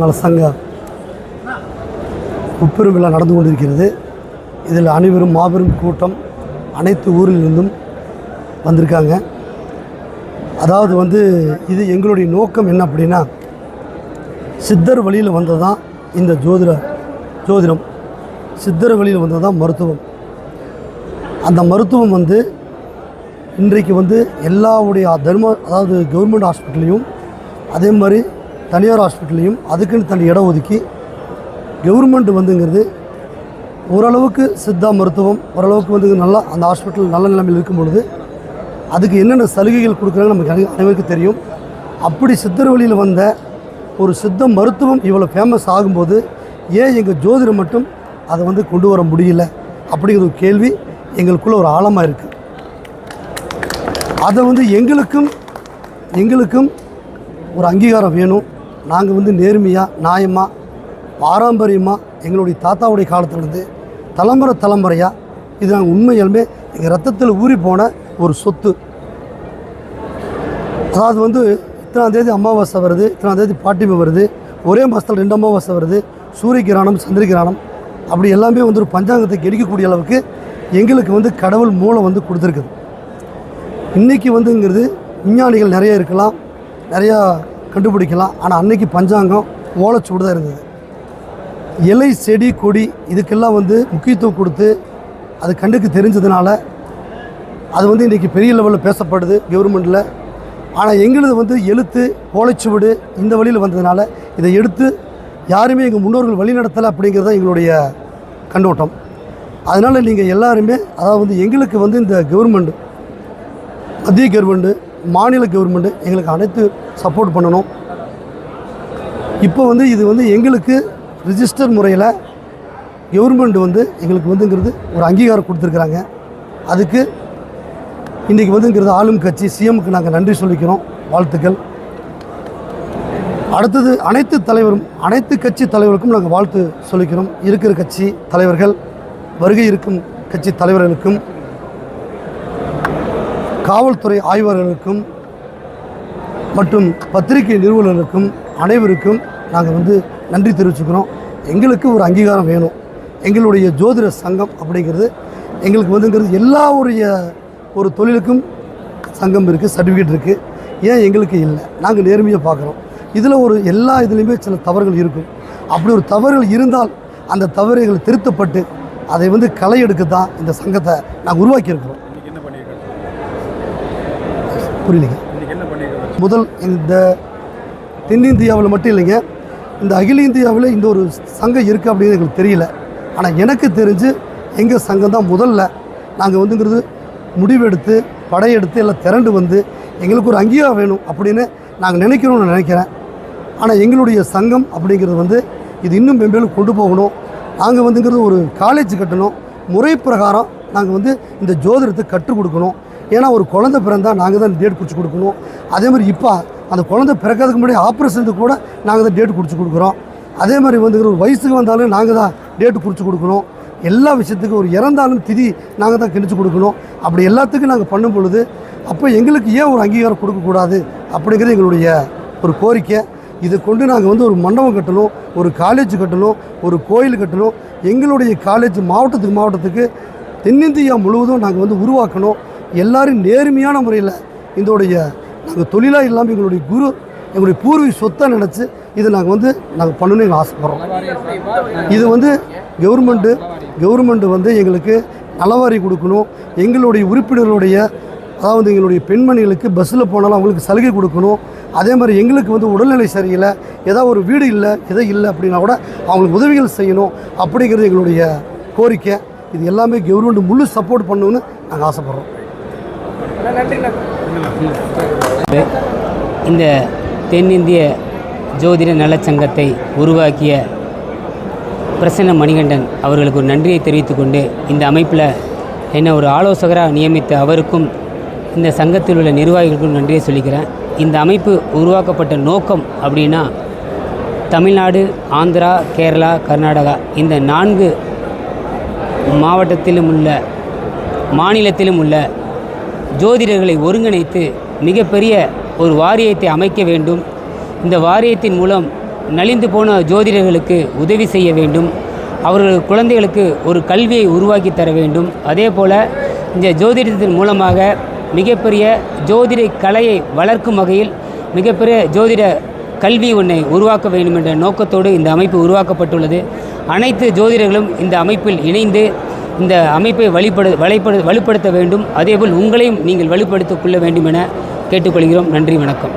நல சங்க முப்பெரும் விழா நடந்து கொண்டிருக்கிறது. இதில் அனைவரும் மாபெரும் கூட்டம் அனைத்து ஊரிலிருந்தும் வந்திருக்காங்க. அதாவது வந்து இது எங்களுடைய நோக்கம் என்ன அப்படின்னா சித்தர் வழியில் வந்தது தான் இந்த ஜோதிட ஜோதிடம். சித்தர் வழியில் வந்தது தான் மருத்துவம். அந்த மருத்துவம் வந்து இன்றைக்கு வந்து எல்லாவுடைய தர்ம அதாவது கவர்மெண்ட் ஹாஸ்பிட்டல்லையும் அதே மாதிரி தனியார் ஹாஸ்பிட்டல்லையும் அதுக்குன்னு தனி இடம் ஒதுக்கி கவர்மெண்ட் வந்துங்கிறது ஓரளவுக்கு சித்தா மருத்துவம் ஓரளவுக்கு வந்து நல்லா அந்த ஹாஸ்பிட்டல் நல்ல நிலைமையில் இருக்கும் பொழுது அதுக்கு என்னென்ன சலுகைகள் கொடுக்குறாங்க நமக்கு அனைவருக்கு அனைவருக்கும் தெரியும். அப்படி சித்தர் வழியில் வந்த ஒரு சித்த மருத்துவம் இவ்வளோ ஃபேமஸ் ஆகும்போது ஏன் எங்கள் ஜோதிடம் மட்டும் அதை வந்து கொண்டு வர முடியல? அப்படிங்கிற ஒரு கேள்வி எங்களுக்குள்ளே ஒரு ஆழமாக இருக்குது அதை வந்து எங்களுக்கும் எங்களுக்கும் ஒரு அங்கீகாரம் வேணும். நாங்கள் வந்து நேர்மையாக நியாயமாக பாரம்பரியமாக எங்களுடைய தாத்தாவுடைய காலத்துலேருந்து தலைமுறை தலைமுறையாக இது நாங்கள் உண்மையாலுமே எங்கள் ரத்தத்தில் ஊறி போன ஒரு சொத்து. அதாவது வந்து இத்தனாம் தேதி அமாவாசை வருது இத்தனாம் தேதி பாட்டிமை வருது ஒரே மாதத்தில் ரெண்டு அமாவாசை வருது சூரிய கிராணம் சந்திர கிராணம் அப்படி எல்லாமே வந்து ஒரு பஞ்சாங்கத்தை கெடிக்கக்கூடிய அளவுக்கு எங்களுக்கு வந்து கடவுள் மூலம் வந்து கொடுத்துருக்குது. இன்றைக்கி வந்துங்கிறது விஞ்ஞானிகள் நிறைய இருக்கலாம் நிறையா கண்டுபிடிக்கலாம். ஆனால் அன்னைக்கு பஞ்சாங்கம் ஓலைச்சுவடு தான் இருந்தது. இலை செடி கொடி இதுக்கெல்லாம் வந்து முக்கியத்துவம் கொடுத்து அது கண்டுக்கு தெரிஞ்சதுனால அது வந்து இன்றைக்கி பெரிய லெவலில் பேசப்படுது கவர்மெண்ட்டில் ஆனால் எங்களது வந்து எழுத்து ஓலைச்சுவடு இந்த வழியில் வந்ததுனால இதை எடுத்து யாருமே எங்கள் முன்னோர்கள் வழி நடத்தலை அப்படிங்கிறது தான் எங்களுடைய கண்ணோட்டம். அதனால் நீங்கள் எல்லாருமே அதாவது வந்து எங்களுக்கு வந்து இந்த கவர்மெண்ட் மத்திய கவர்மெண்ட்டு மாநில கவர்மெண்ட்டு எங்களுக்கு அனைத்து சப்போர்ட் பண்ணணும். இப்போ வந்து இது வந்து எங்களுக்கு ரிஜிஸ்டர் முறையில் கவர்மெண்ட் வந்து எங்களுக்கு வந்துங்கிறது ஒரு அங்கீகாரம் கொடுத்துருக்குறாங்க. அதுக்கு இன்றைக்கி வந்துங்கிறது ஆளும் கட்சி சிஎம்க்கு நாங்கள் நன்றி சொல்லிக்கிறோம். வாழ்த்துக்கள். அடுத்தது அனைத்து தலைவரும் அனைத்து கட்சி தலைவருக்கும் நாங்கள் வாழ்த்து சொல்லிக்கிறோம். இருக்கிற கட்சி தலைவர்கள் வருகை இருக்கும் கட்சி தலைவர்களுக்கும் காவல்துறை ஆய்வாளர்களுக்கும் மற்றும் பத்திரிகை நிறுவனர்களுக்கும் அனைவருக்கும் நாங்கள் வந்து நன்றி தெரிவிச்சுக்கிறோம். எங்களுக்கு ஒரு அங்கீகாரம் வேணும். எங்களுடைய ஜோதிட சங்கம் அப்படிங்கிறது எங்களுக்கு வந்துங்கிறது எல்லாருடைய ஒரு தொழிலுக்கும் சங்கம் இருக்குது சர்டிஃபிகேட் இருக்குது ஏன் எங்களுக்கு இல்லை? நாங்கள் நேர்மையாக பார்க்குறோம். இதில் ஒரு எல்லா இதுலேயுமே சில தவறுகள் இருக்கும். அப்படி ஒரு தவறுகள் இருந்தால் அந்த தவறுகள் திருத்தப்பட்டு அதை வந்து களை எடுக்க தான் இந்த சங்கத்தை நாங்கள் உருவாக்கியிருக்கிறோம். புரியலைங்க. முதல் இந்த தென்னிந்தியாவில் மட்டும் இல்லைங்க இந்த அகில இந்தியாவில் இந்த ஒரு சங்கம் இருக்குது அப்படின்னு எங்களுக்கு தெரியல. ஆனால் எனக்கு தெரிஞ்சு எங்கள் சங்கம் தான் முதல்ல நாங்கள் வந்துங்கிறது முடிவெடுத்து படையெடுத்து எல்லாம் திரண்டு வந்து எங்களுக்கு ஒரு அங்கீகாரம் வேணும் அப்படின்னு நாங்கள் நினைக்கிறோம்னு நினைக்கிறேன். ஆனால் எங்களுடைய சங்கம் அப்படிங்கிறது வந்து இது இன்னும் மென்மேலும் கொண்டு போகணும். நாங்கள் வந்துங்கிறது ஒரு காலேஜ் கட்டணும். முறை பிரகாரம் நாங்கள் வந்து இந்த ஜோதிடத்தை கற்றுக் கொடுக்கணும். ஏன்னா ஒரு குழந்தை பிறந்தா நாங்கள் தான் டேட் குறித்து கொடுக்கணும். அதே மாதிரி இப்போ அந்த குழந்தை பிறக்கிறதுக்கு முன்னாடி ஆப்ரேஷனுக்கு கூட நாங்கள் தான் டேட் குறித்து கொடுக்குறோம். அதே மாதிரி வந்து ஒரு வயசுக்கு வந்தாலும் நாங்கள் தான் டேட்டு குறித்து கொடுக்கணும். எல்லா விஷயத்துக்கும் ஒரு இறந்தாலும் திதி நாங்கள் தான் கிழிச்சு கொடுக்கணும். அப்படி எல்லாத்துக்கும் நாங்கள் பண்ணும் பொழுது அப்போ எங்களுக்கு ஏன் ஒரு அங்கீகாரம் கொடுக்கக்கூடாது அப்படிங்கிறது எங்களுடைய ஒரு கோரிக்கை. இதை கொண்டு நாங்கள் வந்து ஒரு மண்டபம் கட்டணும் ஒரு காலேஜ் கட்டணும் ஒரு கோயில் கட்டணும். எங்களுடைய காலேஜ் மாவட்டத்துக்கு மாவட்டத்துக்கு தென்னிந்தியா முழுவதும் நாங்கள் வந்து உருவாக்கணும். எல்லாரும் நேர்மையான முறையில் இதோடைய நாங்கள் தொழிலாக இல்லாமல் எங்களுடைய குரு எங்களுடைய பூர்வீக சொத்தை நினச்சி இதை நாங்கள் வந்து நாங்கள் பண்ணணும்னு எங்கள் ஆசைப்பட்றோம். இது வந்து கவர்மெண்ட்டு கவர்மெண்ட்டு வந்து எங்களுக்கு நலவாரி கொடுக்கணும். எங்களுடைய உறுப்பினர்களுடைய அதாவது எங்களுடைய பெண்மணிகளுக்கு பஸ்ஸில் போனாலும் அவங்களுக்கு சலுகை கொடுக்கணும். அதே மாதிரி எங்களுக்கு வந்து உடல்நிலை சரியில்லை ஏதாவது ஒரு வீடு இல்லை எதை இல்லை அப்படின்னா கூட அவங்களுக்கு உதவிகள் செய்யணும் அப்படிங்கிறது எங்களுடைய கோரிக்கை. இது எல்லாமே கவர்மெண்ட் முழு சப்போர்ட் பண்ணணும்னு நாங்கள் ஆசைப்பட்றோம். இந்த தென்னிந்திய ஜோதிட நலச்சங்கத்தை உருவாக்கிய பிரசன்ன மணிகண்டன் அவர்களுக்கு ஒரு நன்றியை தெரிவித்துக்கொண்டு இந்த அமைப்பில் என்னை ஒரு ஆலோசகராக நியமித்த அவருக்கும் இந்த சங்கத்தில் உள்ள நிர்வாகிகளுக்கும் நன்றியை சொல்லிக்கிறேன். இந்த அமைப்பு உருவாக்கப்பட்ட நோக்கம் அப்படின்னா தமிழ்நாடு ஆந்திரா கேரளா கர்நாடகா இந்த நான்கு மாவட்டத்திலும் உள்ள மாநிலத்திலும் உள்ள ஜோதிடர்களை ஒருங்கிணைத்து மிகப்பெரிய ஒரு வாரியத்தை அமைக்க வேண்டும். இந்த வாரியத்தின் மூலம் நலிந்து போன ஜோதிடர்களுக்கு உதவி செய்ய வேண்டும். அவர்கள் குழந்தைகளுக்கு ஒரு கல்வியை உருவாக்கி தர வேண்டும். அதே போல் இந்த ஜோதிடத்தின் மூலமாக மிகப்பெரிய ஜோதிட கலையை வளர்க்கும் வகையில் மிகப்பெரிய ஜோதிட கல்வி ஒன்றை உருவாக்க வேண்டும் என்ற நோக்கத்தோடு இந்த அமைப்பு உருவாக்கப்பட்டுள்ளது. அனைத்து ஜோதிடர்களும் இந்த அமைப்பில் இணைந்து இந்த அமைப்பை வழிபடு வழிபடு வலுப்படுத்த வேண்டும். அதேபோல் உங்களையும் நீங்கள் வலுப்படுத்திக் கொள்ள வேண்டும் என கேட்டுக்கொள்கிறோம். நன்றி வணக்கம்.